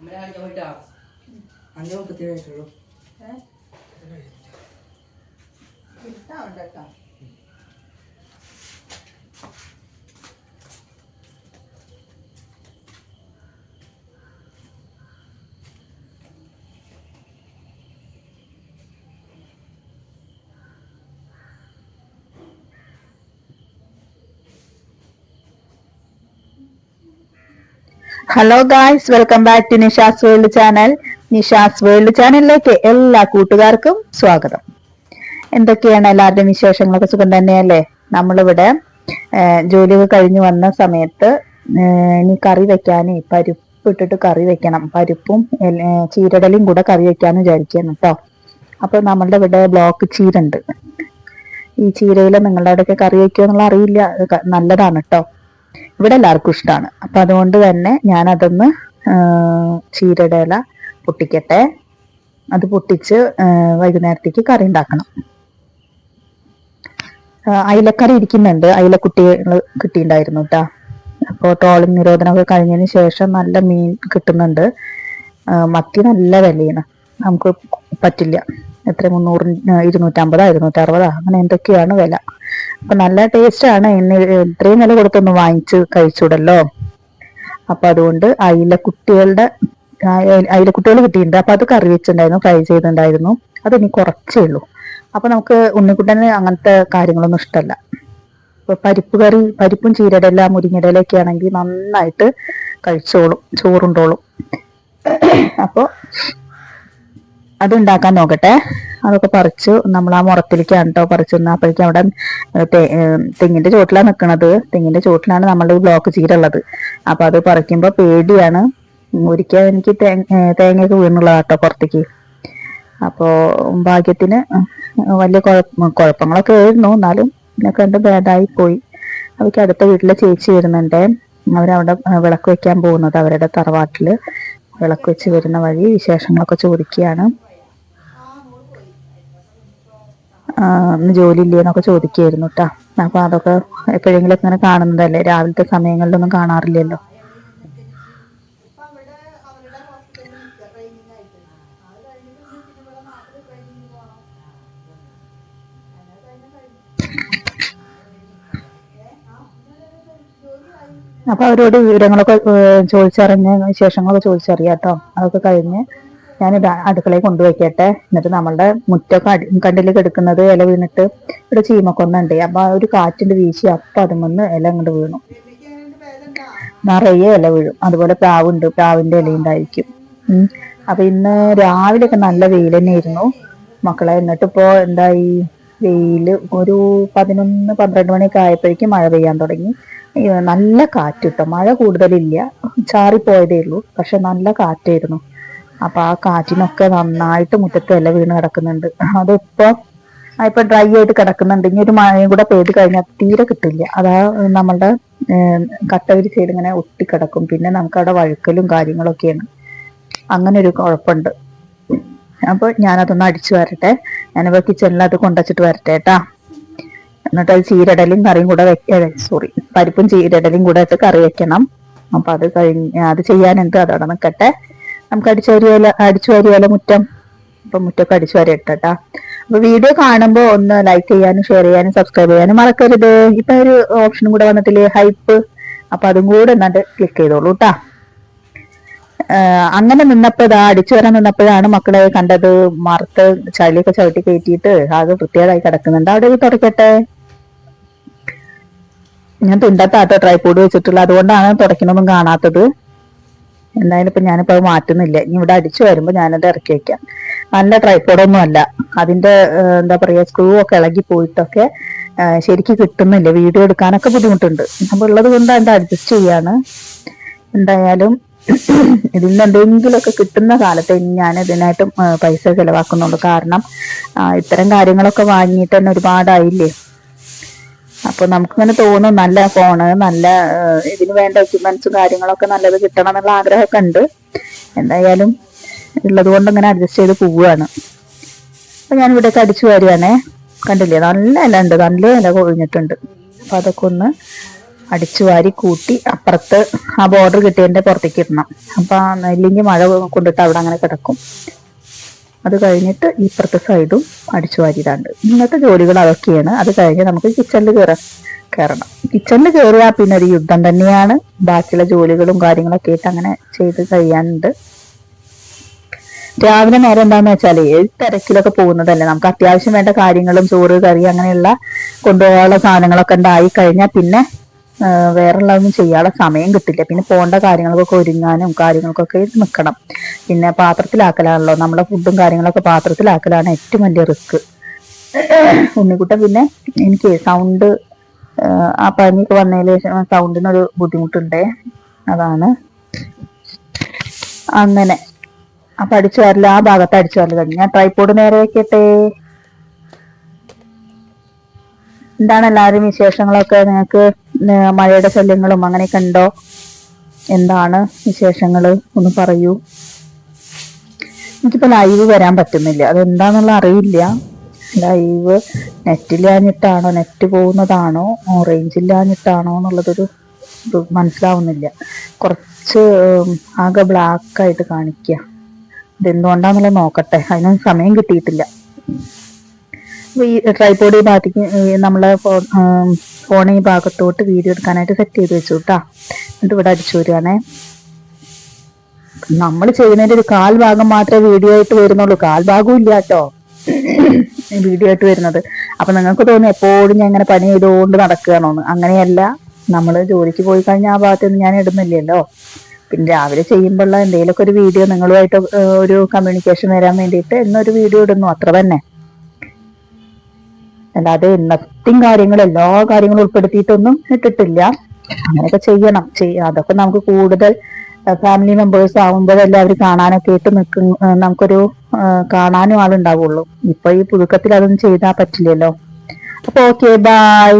അമ്മനെ കാണിക്കാൻ പോയിട്ടാ? അഞ്ച് മുപ്പത്തി കിട്ടാവുണ്ടോ hello guys welcome back to Nisha's world channel Nisha's world ചാനലിലേക്ക് എല്ലാ കൂട്ടുകാർക്കും സ്വാഗതം. എന്തൊക്കെയാണ് എല്ലാവരുടെയും വിശേഷങ്ങളൊക്കെ സുഖം തന്നെയല്ലേ? നമ്മളിവിടെ ജോലിയൊക്കെ കഴിഞ്ഞു വന്ന സമയത്ത് ഇനി കറി വെക്കാനേ പരിപ്പ് ഇട്ടിട്ട് കറി വെക്കണം. പരിപ്പും ചീരടലും കൂടെ കറി വെക്കാന്ന് വിചാരിക്കുന്നു കേട്ടോ അപ്പൊ നമ്മളുടെ ഇവിടെ ബ്ലോക്ക് ചീര ഉണ്ട് ഈ ചീരയിൽ നിങ്ങളുടെ അവിടെയൊക്കെ കറി വെക്കുമോ എന്നുള്ള അറിയില്ല നല്ലതാണ് കേട്ടോ ഇവിടെ എല്ലാവർക്കും ഇഷ്ടമാണ് അപ്പൊ അതുകൊണ്ട് തന്നെ ഞാൻ അതൊന്ന് ചീരയുടെ ഇല പൊട്ടിക്കട്ടെ. അത് പൊട്ടിച്ച് വൈകുന്നേരത്തേക്ക് കറി ഉണ്ടാക്കണം. അയിലക്കറി ഇരിക്കുന്നുണ്ട്. അയിലക്കുട്ടികൾ കിട്ടിയിട്ടുണ്ടായിരുന്നു കേട്ടാ അപ്പോൾ ട്രോളിംഗ് നിരോധനമൊക്കെ കഴിഞ്ഞതിന് ശേഷം നല്ല മീൻ കിട്ടുന്നുണ്ട്. മത്തി നല്ല വിലയാണ്. നമുക്ക് പറ്റില്ല. എത്ര? മുന്നൂറ് ഇരുന്നൂറ്റമ്പതാ ഇരുന്നൂറ്ററുപതാ? അങ്ങനെ എന്തൊക്കെയാണ് വില? അപ്പൊ നല്ല ടേസ്റ്റ് ആണ്. എന്നെ ഇത്രയും വില കൊടുത്തൊന്ന് വാങ്ങിച്ച് കഴിച്ചൂടല്ലോ. അപ്പൊ അതുകൊണ്ട് അയില കുട്ടികളുടെ അയില കുട്ടികൾ കിട്ടിയിട്ടുണ്ട്. അപ്പൊ അത് കറി വെച്ചിട്ടുണ്ടായിരുന്നു ഫ്രൈ ചെയ്തിട്ടുണ്ടായിരുന്നു. അത് ഇനി കുറച്ചേ ഉള്ളൂ. അപ്പൊ നമുക്ക് ഉണ്ണിക്കുട്ടന് അങ്ങനത്തെ കാര്യങ്ങളൊന്നും ഇഷ്ടമല്ല. ഇപ്പൊ പരിപ്പ് കറി പരിപ്പും ചീരടല മുരിങ്ങടലൊക്കെ ആണെങ്കിൽ നന്നായിട്ട് കഴിച്ചോളും ചോറുണ്ടോളും. അപ്പൊ അത് ഉണ്ടാക്കാൻ നോക്കട്ടെ. അതൊക്കെ പറിച്ചു നമ്മൾ ആ മുറത്തിലേക്കാണ് കേട്ടോ പറിച്ചു നിന്ന് അപ്പോഴേക്കും അവിടെ തെങ്ങിന്റെ ചോട്ടിലാണ് നിൽക്കുന്നത് തെങ്ങിന്റെ ചോട്ടിലാണ് നമ്മളുടെ ഈ ബ്ലോക്ക് ചീര ഉള്ളത് അപ്പൊ അത് പറിക്കുമ്പോ പേടിയാണ്. ഒരിക്കൽ എനിക്ക് തേങ്ങയൊക്കെ വീണുള്ളത് കേട്ടോ പുറത്തേക്ക്. അപ്പോ ഭാഗ്യത്തിന് വലിയ കുഴപ്പങ്ങളൊക്കെ ആയിരുന്നു. എന്നാലും ഇതിനൊക്കെ കണ്ട് ഭേദമായി പോയി. അവർക്ക് അടുത്ത വീട്ടിലെ ചേച്ചി വരുന്നുണ്ട്. അവരവിടെ വിളക്ക് വെക്കാൻ പോകുന്നത്. അവരുടെ തറവാട്ടിൽ വിളക്ക് വെച്ച് വരുന്ന വഴി വിശേഷങ്ങളൊക്കെ ചോദിക്കുകയാണ് ആ, ഇന്ന് ജോലി ഇല്ലേന്നൊക്കെ ചോദിക്കുകയായിരുന്നു കേട്ടാ അപ്പൊ അതൊക്കെ എപ്പോഴെങ്കിലും ഇങ്ങനെ കാണുന്നതല്ലേ? രാവിലത്തെ സമയങ്ങളിലൊന്നും കാണാറില്ലല്ലോ. അപ്പോൾ അവരുടെ വിവരങ്ങളൊക്കെ ചോദിച്ചറിഞ്ഞ് വിശേഷങ്ങളൊക്കെ ചോദിച്ചറിയാം കേട്ടോ അതൊക്കെ കഴിഞ്ഞ് ഞാൻ അടുക്കളയിൽ കൊണ്ടുവയ്ക്കട്ടെ എന്നിട്ട് നമ്മളുടെ മുറ്റൊക്കെ അടി കണ്ടിൽ കിടക്കുന്നത് ഇല വീണിട്ട് ഇവിടെ ചീമക്കൊന്നുണ്ട് അപ്പൊ ആ ഒരു കാറ്റിന്റെ വീശി അപ്പൊ അതുമെന്ന് ഇല അങ്ങോട്ട് വീണു. നിറയെ ഇല വീഴും. അതുപോലെ പ്രാവുണ്ട് പ്രാവിന്റെ ഇല ഉണ്ടായിരിക്കും ഉം. അപ്പൊ ഇന്ന് രാവിലെയൊക്കെ നല്ല വെയിൽ തന്നെയായിരുന്നു. മക്കളെ എന്നിട്ട് ഇപ്പോ എന്തായി? വെയിൽ ഒരു പതിനൊന്ന് പന്ത്രണ്ട് മണിയൊക്കെ ആയപ്പോഴേക്കും മഴ പെയ്യാൻ തുടങ്ങി. നല്ല കാറ്റ് കിട്ടും മഴ കൂടുതലില്ല. ചാറിപ്പോയതേ ഉള്ളൂ. പക്ഷെ നല്ല കാറ്റായിരുന്നു. അപ്പൊ ആ കാറ്റിനൊക്കെ നന്നായിട്ട് മുറ്റത്ത് ഇല വീണ് കിടക്കുന്നുണ്ട്. അതിപ്പോ ഇപ്പൊ ഡ്രൈ ആയിട്ട് കിടക്കുന്നുണ്ട്. ഇനി ഒരു മഴയും കൂടെ പെയ്ത് കഴിഞ്ഞാൽ തീരെ കിട്ടില്ല. അതാ നമ്മളുടെ കട്ടവരി സൈഡ് ഇങ്ങനെ ഒട്ടിക്കിടക്കും പിന്നെ നമുക്ക് അവിടെ വഴുക്കലും കാര്യങ്ങളൊക്കെയാണ്. അങ്ങനെ ഒരു കുഴപ്പമുണ്ട്. അപ്പൊ ഞാനതൊന്ന് അടിച്ചു വരട്ടെ. ഞാനിപ്പൊ കിച്ചണിൽ അത് കൊണ്ടുവച്ചിട്ട് വരട്ടെ കേട്ടാ. എന്നിട്ട് അത് ചീരടലും കറിയും കൂടെ വെക്ക സോറി പരിപ്പും ചീരടലും കൂടെ ഇട്ട് കറി വെക്കണം. അപ്പൊ അത് കഴിഞ്ഞ് അത് ചെയ്യാൻ എന്ത് അതവിടെ നിൽക്കട്ടെ നമുക്ക് അടിച്ചു വരിയല അടിച്ചു വരിയല മുറ്റം. അപ്പൊ മുറ്റൊക്കെ അടിച്ചു വരി ഇട്ടാ അപ്പൊ വീഡിയോ കാണുമ്പോൾ ഒന്ന് ലൈക്ക് ചെയ്യാനും ഷെയർ ചെയ്യാനും സബ്സ്ക്രൈബ് ചെയ്യാനും മറക്കരുത്. ഇപ്പൊ ഒരു ഓപ്ഷനും കൂടെ വന്നിട്ടില്ലേ ഹൈപ്പ് അപ്പൊ അതും കൂടെ എന്നിട്ട് ക്ലിക്ക് ചെയ്തോളൂ കേട്ടാ അങ്ങനെ നിന്നപ്പോഴാ അടിച്ചു വരാൻ നിന്നപ്പോഴാണ് മക്കളെ കണ്ടത്. മറുത്ത് ചളിയൊക്കെ ചവിട്ടി കയറ്റിയിട്ട് ആകെ വൃത്തികേടായി കിടക്കുന്നുണ്ട്. അവിടെ തുടക്കട്ടെ. ഞാൻ തുണ്ടത്താട്ടോ ട്രൈപോഡ് വെച്ചിട്ടുള്ള അതുകൊണ്ടാണ് തുടക്കണമൊന്നും കാണാത്തത്. എന്തായാലും ഇപ്പൊ ഞാനിപ്പോ അത് മാറ്റുന്നില്ല. ഇനി ഇവിടെ അടിച്ചു വരുമ്പോ ഞാനത് ഇറക്കി വെക്കാം നല്ല ട്രൈപോഡൊന്നും അല്ല. അതിന്റെ എന്താ പറയാ സ്ക്രൂ ഒക്കെ ഇളകി പോയിട്ടൊക്കെ ശരിക്ക് കിട്ടുന്നില്ല. വീഡിയോ എടുക്കാനൊക്കെ ബുദ്ധിമുട്ടുണ്ട്. അപ്പൊ ഉള്ളത് കൊണ്ട് അതിന്റെ അഡ്ജസ്റ്റ് ചെയ്യാണ്. എന്തായാലും ഇതിന് എന്തെങ്കിലുമൊക്കെ കിട്ടുന്ന കാലത്ത് ഞാൻ ഇതിനായിട്ട് പൈസ ചെലവാക്കുന്നുള്ളൂ. കാരണം ഇത്തരം കാര്യങ്ങളൊക്കെ വാങ്ങിയിട്ട് തന്നെ ഒരുപാടായില്ലേ? അപ്പൊ നമുക്കിങ്ങനെ തോന്നും നല്ല ഫോണ് നല്ല ഇതിന് വേണ്ട എക്യുപ്മെന്റ്സും കാര്യങ്ങളൊക്കെ നല്ലത് കിട്ടണം എന്നുള്ള ആഗ്രഹമൊക്കെ ഉണ്ട്. എന്തായാലും ഉള്ളത് കൊണ്ട് ഇങ്ങനെ അഡ്ജസ്റ്റ് ചെയ്ത് പോവുകയാണ് അപ്പൊ ഞാൻ ഇവിടെ അടിച്ചു വരുവാണേ. കണ്ടില്ലേ? നല്ല ഇല ഉണ്ട്. നല്ല ഇല കൊഴിഞ്ഞിട്ടുണ്ട്. അപ്പൊ അതൊക്കെ ഒന്ന് അടിച്ചു വാരി കൂട്ടി അപ്പുറത്ത് ആ ബോർഡർ കിട്ടിയതിന്റെ പുറത്തേക്ക് ഇടണം. അപ്പൊ ഇല്ലെങ്കിൽ മഴ കൊണ്ടിട്ട് അവിടെ അങ്ങനെ കിടക്കും. അത് കഴിഞ്ഞിട്ട് ഇപ്പുറത്തെ സൈഡും അടിച്ചു വാരിയിടാണ്ട്. ഇന്നത്തെ ജോലികൾ അതൊക്കെയാണ്. അത് കഴിഞ്ഞ് നമുക്ക് കിച്ചണിൽ കയറാം കയറണം കിച്ചണിൽ കയറിയാൽ പിന്നെ ഒരു യുദ്ധം തന്നെയാണ്. ബാക്കിയുള്ള ജോലികളും കാര്യങ്ങളൊക്കെ ആയിട്ട് അങ്ങനെ ചെയ്ത് കഴിയാനുണ്ട്. രാവിലെ നേരം എന്താന്ന് വെച്ചാൽ ഏത് തിരക്കിലൊക്കെ പോകുന്നതല്ലേ. നമുക്ക് അത്യാവശ്യം വേണ്ട കാര്യങ്ങളും ചോറ് കറി അങ്ങനെയുള്ള കൊണ്ടുപോകാനുള്ള സാധനങ്ങളൊക്കെ ഉണ്ടായി കഴിഞ്ഞാൽ പിന്നെ വേറെയുള്ളതൊന്നും ചെയ്യാനുള്ള സമയം കിട്ടില്ല. പിന്നെ പോകേണ്ട കാര്യങ്ങൾക്കൊക്കെ ഒരുങ്ങാനും കാര്യങ്ങൾക്കൊക്കെ നിൽക്കണം പിന്നെ പാത്രത്തിലാക്കലാണല്ലോ. നമ്മുടെ ഫുഡും കാര്യങ്ങളൊക്കെ പാത്രത്തിലാക്കലാണ് ഏറ്റവും വലിയ റിസ്ക് ഉണ്ണിക്കുട്ടൻ പിന്നെ എനിക്ക് സൗണ്ട് ആ പനിയൊക്കെ വന്നതിന് ശേഷം സൗണ്ടിനൊരു ബുദ്ധിമുട്ടുണ്ട്. അതാണ്. അങ്ങനെ. അപ്പൊ അടിച്ചു വരൽ ആ ഭാഗത്ത് അടിച്ചു വരൽ കഴിഞ്ഞു. ഞാൻ ട്രൈപ്പോഡ് നേരെ വെക്കട്ടെ? എന്താണ് എല്ലാവരും വിശേഷങ്ങളൊക്കെ നിങ്ങൾക്ക്? മഴയുടെ ശല്യങ്ങളും അങ്ങനെയൊക്കെ ഉണ്ടോ എന്താണ് വിശേഷങ്ങൾ ഒന്ന് പറയൂ. എനിക്കിപ്പോ ലൈവ് വരാൻ പറ്റുന്നില്ല. അതെന്താന്നുള്ള അറിയില്ല ലൈവ് നെറ്റില്ലാഞ്ഞിട്ടാണോ നെറ്റ് പോകുന്നതാണോ റേഞ്ച് ഇല്ലാഞ്ഞിട്ടാണോ എന്നുള്ളതൊരു ഇത് മനസ്സിലാവുന്നില്ല. കുറച്ച് ആകെ ബ്ലാക്ക് ആയിട്ട് കാണിക്കുക ഇതെന്തുകൊണ്ടാന്നുള്ളത് നോക്കട്ടെ. അതിനൊന്നും സമയം കിട്ടിയിട്ടില്ല. ഈ ട്രൈപോഡ് ഈ ഭാഗത്തേക്ക് നമ്മളെ ഫോൺ ഈ ഭാഗത്തോട്ട് വീഡിയോ എടുക്കാനായിട്ട് സെറ്റ് ചെയ്ത് വെച്ചു കേട്ടാ എന്നിട്ട് ഇവിടെ അടിച്ചു വരികയാണേ. നമ്മൾ ചെയ്യുന്നതിന്റെ ഒരു കാൽ ഭാഗം മാത്രമേ വീഡിയോ ആയിട്ട് വരുന്നുള്ളൂ. കാൽ ഭാഗവും ഇല്ല കേട്ടോ വീഡിയോ ആയിട്ട് വരുന്നത്. അപ്പൊ നിങ്ങൾക്ക് തോന്നി എപ്പോഴും ഞാൻ ഇങ്ങനെ പണി ചെയ്തുകൊണ്ട് നടക്കുകയാണോന്ന്. അങ്ങനെയല്ല. നമ്മൾ ജോലിക്ക് പോയി കഴിഞ്ഞാൽ ആ ഭാഗത്തൊന്നും ഞാൻ ഇടുന്നില്ലല്ലോ. പിന്നെ രാവിലെ ചെയ്യുമ്പോഴുള്ള എന്തെങ്കിലുമൊക്കെ ഒരു വീഡിയോ നിങ്ങളുമായിട്ട് ഒരു കമ്മ്യൂണിക്കേഷൻ വരാൻ വേണ്ടിയിട്ട് എന്നൊരു വീഡിയോ ഇടുന്നു. അത്ര തന്നെ. അല്ലാതെ ഇന്നത്തെയും കാര്യങ്ങൾ എല്ലാ കാര്യങ്ങളും ഉൾപ്പെടുത്തിയിട്ടൊന്നും ഇട്ടിട്ടില്ല. അങ്ങനെയൊക്കെ ചെയ്യണം. ചെയ്യ അതൊക്കെ നമുക്ക് കൂടുതൽ ഫാമിലി മെമ്പേഴ്സ് ആവുമ്പോഴല്ലേ അവർ കാണാനൊക്കെ ആയിട്ട് നിൽക്കും നമുക്കൊരു കാണാനും ആളുണ്ടാവുള്ളൂ. ഇപ്പൊ ഈ പുതുക്കത്തിൽ അതൊന്നും ചെയ്താൽ പറ്റില്ലല്ലോ. അപ്പൊ ഓക്കെ ബൈ